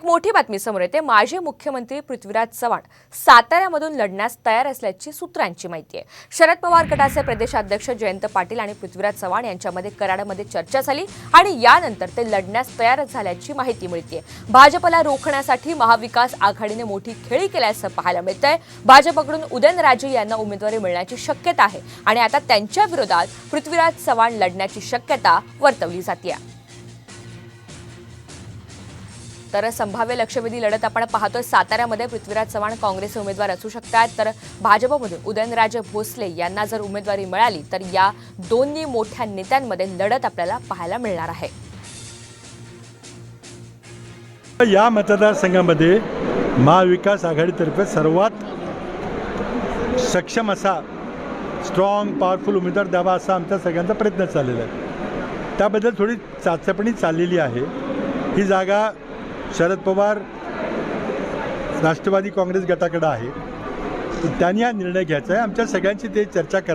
एक मोठी बातमी समोर येते. माजी मुख्यमंत्री पृथ्वीराज चव्हाण साताऱ्यामधून लढण्यास तयार असल्याची सूत्रांची माहिती आहे. शरद पवार गटाचे प्रदेशाध्यक्ष जयंत पाटील आणि पृथ्वीराज चव्हाण यांच्यामध्ये कराडामध्ये चर्चा झाली आणि यानंतर ते लढण्यास तयार झाल्याची माहिती मिळते. भाजपला रोखण्यासाठी महाविकास आघाडीने मोठी खेळी केल्याचं पाहायला मिळतंय. भाजपकडून उदयनराजे यांना उमेदवारी मिळण्याची शक्यता आहे आणि आता त्यांच्या विरोधात पृथ्वीराज चव्हाण लढण्याची शक्यता वर्तवली जाते तर संभाव्य लक्षवेधी लढत आपण पाहतोय. साताऱ्यामध्ये पृथ्वीराज चव्हाण काँग्रेसचे उमेदवार असू शकतात. तर भाजपमधून उदयनराजे भोसले यांना जर उमेदवारी मिळाली तर या दोन्ही मोठ्या नेत्यांमध्ये लढत आपल्याला पाहायला मिळणार आहे. या मतदारसंघामध्ये महाविकास आघाडीतर्फे सर्वात सक्षम असा स्ट्रॉंग पॉवरफुल उमेदवार द्यावा असा आमचा सगळ्यांचा प्रयत्न चाललेला आहे. त्याबद्दल थोडी चाचपणी चाललेली आहे. ही जागा शरद पवार राष्ट्रवादी काँग्रेस गटाकडे आहे. त्यांनी हा निर्णय घ्यायचा आहे. आमच्या सगळ्यांची ते चर्चा कर